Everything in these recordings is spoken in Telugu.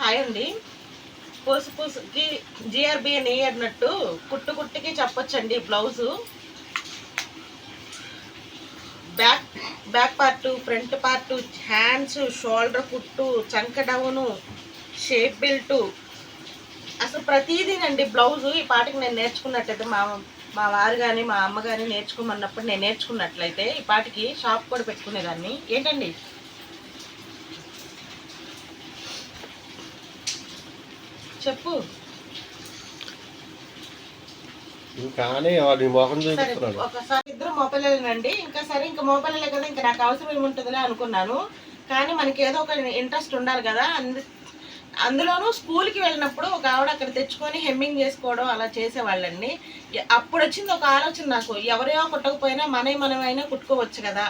హాయ్ అండి. పుసు పుసుకి జిఆర్బి అని అన్నట్టు కుట్టు కుట్టుకి చెప్పొచ్చండి blouse. Back back part front part hands shoulder కుట్టు చంక డౌను షేప్ బెల్ట్. అసలు ప్రతిదీనండి బ్లౌజు. ఈ పాటికి నేను నేర్చుకున్నట్టయితే మా మా వారు కానీ మా అమ్మ కానీ నేర్చుకోమన్నప్పుడు నేను నేర్చుకున్నట్లయితే ఈ పాటికి షాప్ కూడా పెట్టుకునేదాన్ని. ఏంటండి? చెప్పు. కానీ వాడి మొహం చూపిస్తున్నాడు ఒకసారి ఇద్దరు మొబైలేనండి ఇంకా సరే ఇంకా మొబైలే కదా ఇంకా నాకు అవసరం ఏముంటుందిలే అనుకున్నాను. కానీ మనకి ఏదో ఒక ఇంట్రెస్ట్ ఉండాలి కదా. అందు అందులోనూ స్కూల్కి వెళ్ళినప్పుడు ఒక ఆవిడ అక్కడ తెచ్చుకొని హెమ్మింగ్ చేసుకోవడం అలా చేసేవాళ్ళండి. అప్పుడు వచ్చింది ఒక ఆలోచన నాకు. ఎవరైనా కుట్టకపోయినా మనవి మనమైనా కుట్టుకోవచ్చు కదా.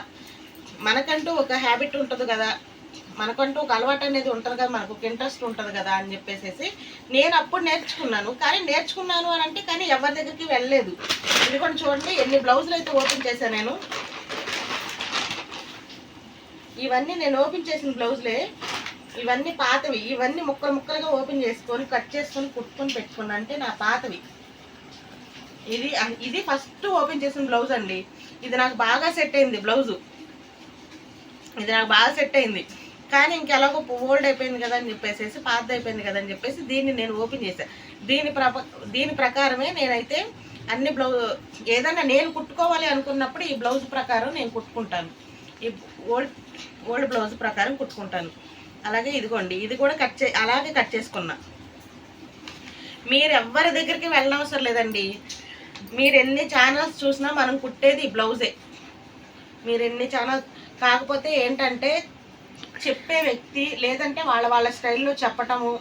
మనకంటూ ఒక హ్యాబిట్ ఉంటుంది కదా. మనకంటూ ఒక అలవాటు అనేది ఉంటుంది కదా మనకు ఒక ఇంట్రెస్ట్ ఉంటుంది కదా అని చెప్పేసి నేను అప్పుడు నేర్చుకున్నాను. కానీ నేర్చుకున్నాను అని అంటే కానీ ఎవరి దగ్గరికి వెళ్ళలేదు. ఎందుకంటే చూడండి ఎన్ని బ్లౌజులు అయితే ఓపెన్ చేశాను నేను. ఇవన్నీ నేను ఓపెన్ చేసిన బ్లౌజులే. ఇవన్నీ పాతవి. ఇవన్నీ ముక్కలు ముక్కలుగా ఓపెన్ చేసుకొని కట్ చేసుకొని కుట్టుకొని పెట్టుకున్నా అంటే నా పాతవి. ఇది ఇది ఫస్ట్ ఓపెన్ చేసిన బ్లౌజ్ అండి ఇది నాకు బాగా సెట్ అయింది బ్లౌజు. ఇది నాకు బాగా సెట్ అయింది. కానీ ఇంకెలాగో ఓల్డ్ అయిపోయింది కదా అని చెప్పేసి పాత అయిపోయింది కదా అని చెప్పేసి దీన్ని నేను ఓపెన్ చేశాను దీని ప్రప దీని ప్రకారమే నేనైతే అన్ని బ్లౌజ్ ఏదైనా నేను కుట్టుకోవాలి అనుకున్నప్పుడు ఈ బ్లౌజ్ ప్రకారం నేను కుట్టుకుంటాను. ఈ ఓల్డ్ ఓల్డ్ బ్లౌజ్ ప్రకారం కుట్టుకుంటాను. అలాగే ఇదిగోండి ఇది కూడా కట్ చే అలాగే కట్ చేసుకున్నా. మీరు ఎవ్వరి దగ్గరికి వెళ్ళనవసరం లేదండి. మీరు ఎన్ని ఛానల్స్ చూసినా మనం కుట్టేది ఈ బ్లౌజే మీరు ఎన్ని ఛానల్స్ కాకపోతే ఏంటంటే చెప్పే వ్యక్తి లేదంటే వాళ్ళ వాళ్ళ స్టైల్లో చెప్పటము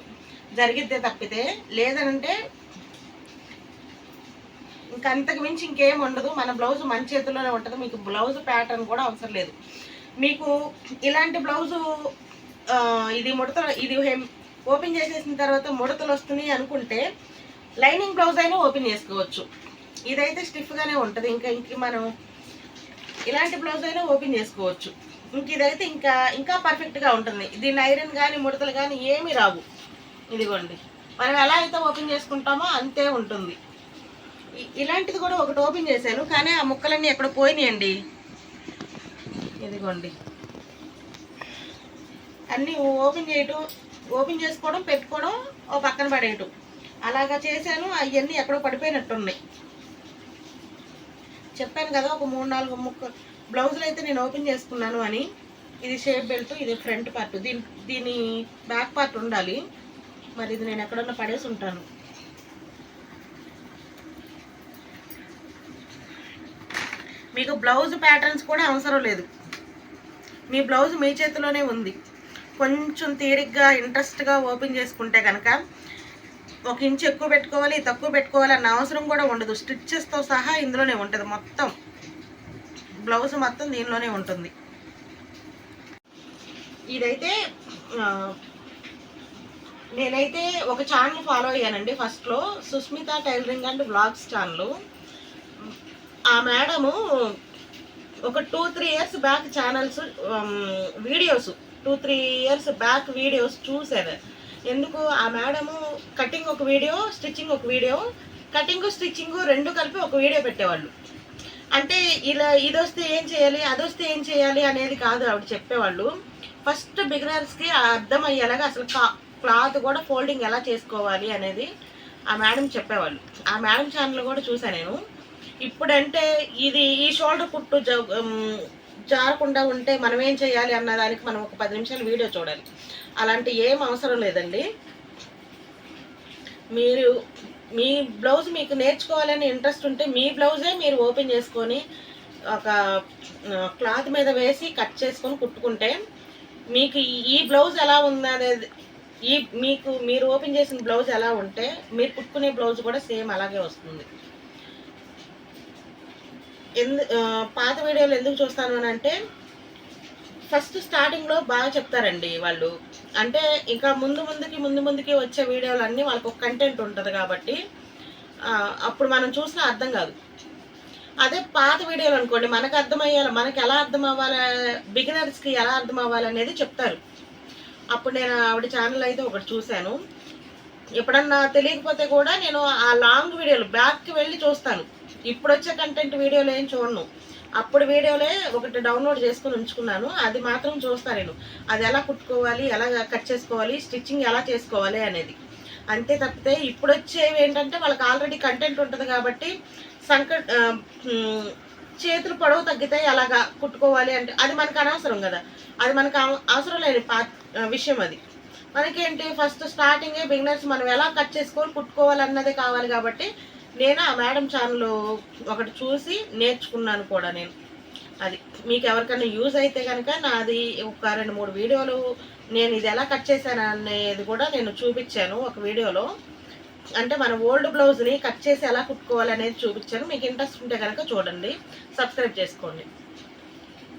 జరిగిద్దే తప్పితే లేదంటే ఇంకంతకు మించి ఇంకేం ఉండదు. మన బ్లౌజ్ మన చేతుల్లోనే ఉంటుంది. మీకు బ్లౌజ్ ప్యాటర్న్ కూడా అవసరం లేదు. మీకు ఇలాంటి బ్లౌజు ఇది ముడతలు ఇది హెమ్- ఓపెన్ చేసేసిన తర్వాత ముడతలు వస్తున్నాయి అనుకుంటే లైనింగ్ బ్లౌజ్ అయినా ఓపెన్ చేసుకోవచ్చు. ఇదైతే స్టిఫ్గానే ఉంటుంది. ఇంకా ఇంక మనం ఇలాంటి బ్లౌజ్ అయినా ఓపెన్ చేసుకోవచ్చు. ఇంక ఇదైతే ఇంకా ఇంకా పర్ఫెక్ట్గా ఉంటుంది. దీని ఐరన్ కానీ ముడతలు కానీ ఏమీ రావు. ఇదిగోండి. మనం ఎలా అయితే ఓపెన్ చేసుకుంటామో అంతే ఉంటుంది. ఇలాంటిది కూడా ఒకటి ఓపెన్ చేశాను కానీ ఆ ముక్కలన్నీ ఎక్కడ పోయినాయండి? ఇదిగోండి. అన్నీ ఓపెన్ చేయటం ఓపెన్ చేసుకోవడం పెట్టుకోవడం ఓ పక్కన పడేయటం. అలాగా చేశాను అవన్నీ ఎక్కడో పడిపోయినట్టున్నాయి. చెప్పాను కదా ఒక మూడు నాలుగు ముక్క బ్లౌజులు అయితే నేను ఓపెన్ చేసుకున్నాను అని ఇది షేప్ బెల్ట్ ఇది ఫ్రంట్ పార్ట్. దీని దీని బ్యాక్ పార్ట్ ఉండాలి. మరి ఇది నేను ఎక్కడన్నా పడేసి ఉంటాను. మీకు బ్లౌజ్ ప్యాటర్న్స్ కూడా అవసరం లేదు. మీ బ్లౌజ్ మీ చేతిలోనే ఉంది. కొంచెం తీరిగ్గా ఇంట్రెస్ట్గా ఓపెన్ చేసుకుంటే కనుక ఒక ఇంచు ఎక్కువ పెట్టుకోవాలి తక్కువ పెట్టుకోవాలి అన్న అవసరం కూడా ఉండదు. స్టిచ్చెస్తో సహా ఇందులోనే ఉంటుంది మొత్తం. బ్లౌజ్ మొత్తం దీనిలోనే ఉంటుంది. ఇదైతే నేనైతే ఒక ఛానల్ ఫాలో అయ్యానండి ఫస్ట్లో Sushmita tailoring and blogs channel ఆ మేడము ఒక two three years back channels videos two three years back videos చూశాను ఎందుకు? ఆ మేడము కటింగ్ ఒక వీడియో స్టిచ్చింగ్ ఒక వీడియో కటింగ్ స్టిచ్చింగ్ రెండు కలిపి ఒక వీడియో పెట్టేవాళ్ళు. అంటే ఇలా ఇది వస్తే ఏం చేయాలి అది వస్తే ఏం చేయాలి అనేది కాదు ఆవిడ చెప్పేవాళ్ళు. ఫస్ట్ బిగినర్స్కి అర్థం అయ్యేలాగా అసలు క్లాత్ కూడా ఫోల్డింగ్ ఎలా చేసుకోవాలి అనేది ఆ మేడం చెప్పేవాళ్ళు. ఆ మేడం ఛానల్ కూడా చూసాను నేను. ఇప్పుడంటే ఇది ఈ షోల్డర్ కుట్టు జారకుండా ఉంటే మనం ఏం చేయాలి అన్న దానికి మనం ఒక పది నిమిషాలు వీడియో చూడాలి. అలాంటి ఏం అవసరం లేదండి. మీరు మీ బ్లౌజ్ మీకు నేర్చుకోవాలని ఇంట్రెస్ట్ ఉంటే మీ బ్లౌజే మీరు ఓపెన్ చేసుకొని ఒక క్లాత్ మీద వేసి కట్ చేసుకొని కుట్టుకుంటే మీకు ఈ- బ్లౌజ్ ఎలా ఉందనేది ఈ మీకు మీరు ఓపెన్ చేసిన బ్లౌజ్ ఎలా ఉంటే మీరు కుట్టుకునే బ్లౌజ్ కూడా సేమ్ అలాగే వస్తుంది. ఎందు పాత వీడియోలు ఎందుకు చూస్తాను అని అంటే ఫస్ట్ స్టార్టింగ్లో బాగా చెప్తారండి వాళ్ళు. అంటే ఇంకా ముందు ముందుకి ముందు ముందుకి వచ్చే వీడియోలు అన్నీ వాళ్ళకు ఒక కంటెంట్ ఉంటుంది కాబట్టి అప్పుడు మనం చూసినా అర్థం కాదు. అదే పాత వీడియోలు అనుకోండి మనకు అర్థమయ్యాలి మనకి ఎలా అర్థం అవ్వాలి బిగినర్స్కి ఎలా అర్థం అవ్వాలి అనేది చెప్తారు. అప్పుడు నేను ఆవిడ ఛానల్ అయితే ఒకటి చూశాను. ఎప్పుడన్నా తెలియకపోతే కూడా నేను ఆ లాంగ్ వీడియోలు బ్యాక్కి వెళ్ళి చూస్తాను. ఇప్పుడు వచ్చే కంటెంట్ వీడియోలు ఏం చూడను. అప్పుడు వీడియోలే ఒకటి డౌన్లోడ్ చేసుకుని ఉంచుకున్నాను. అది మాత్రం చూస్తాను నేను. అది ఎలా కుట్టుకోవాలి ఎలా కట్ చేసుకోవాలి స్టిచ్చింగ్ ఎలా చేసుకోవాలి అనేది. అంతే తప్పితే ఇప్పుడు వచ్చేవి ఏంటంటే వాళ్ళకి ఆల్రెడీ కంటెంట్ ఉంటుంది కాబట్టి సంకట్ చేతులు పొడవు తగ్గితే ఎలాగా కుట్టుకోవాలి అంటే అది మనకు అనవసరం కదా. అది మనకు అవసరం లేని పా విషయం అది. మనకేంటి? ఫస్ట్ స్టార్టింగే బిగినర్స్ మనం ఎలా కట్ చేసుకోవాలి కుట్టుకోవాలి అన్నదే కావాలి కాబట్టి నేను ఆ మేడం ఛానల్ ఒకటి చూసి నేర్చుకున్నాను కూడా నేను. అది మీకు ఎవరికైనా యూజ్ అయితే కనుక నాది ఒక రెండు మూడు వీడియోలు నేను ఇది ఎలా కట్ చేశాను అనేది కూడా నేను చూపించాను ఒక వీడియోలో. అంటే మన ఓల్డ్ బ్లౌజ్ని కట్ చేసి ఎలా కుట్టుకోవాలి అనేది చూపించాను. మీకు ఇంట్రెస్ట్ ఉంటే కనుక చూడండి. సబ్స్క్రైబ్ చేసుకోండి.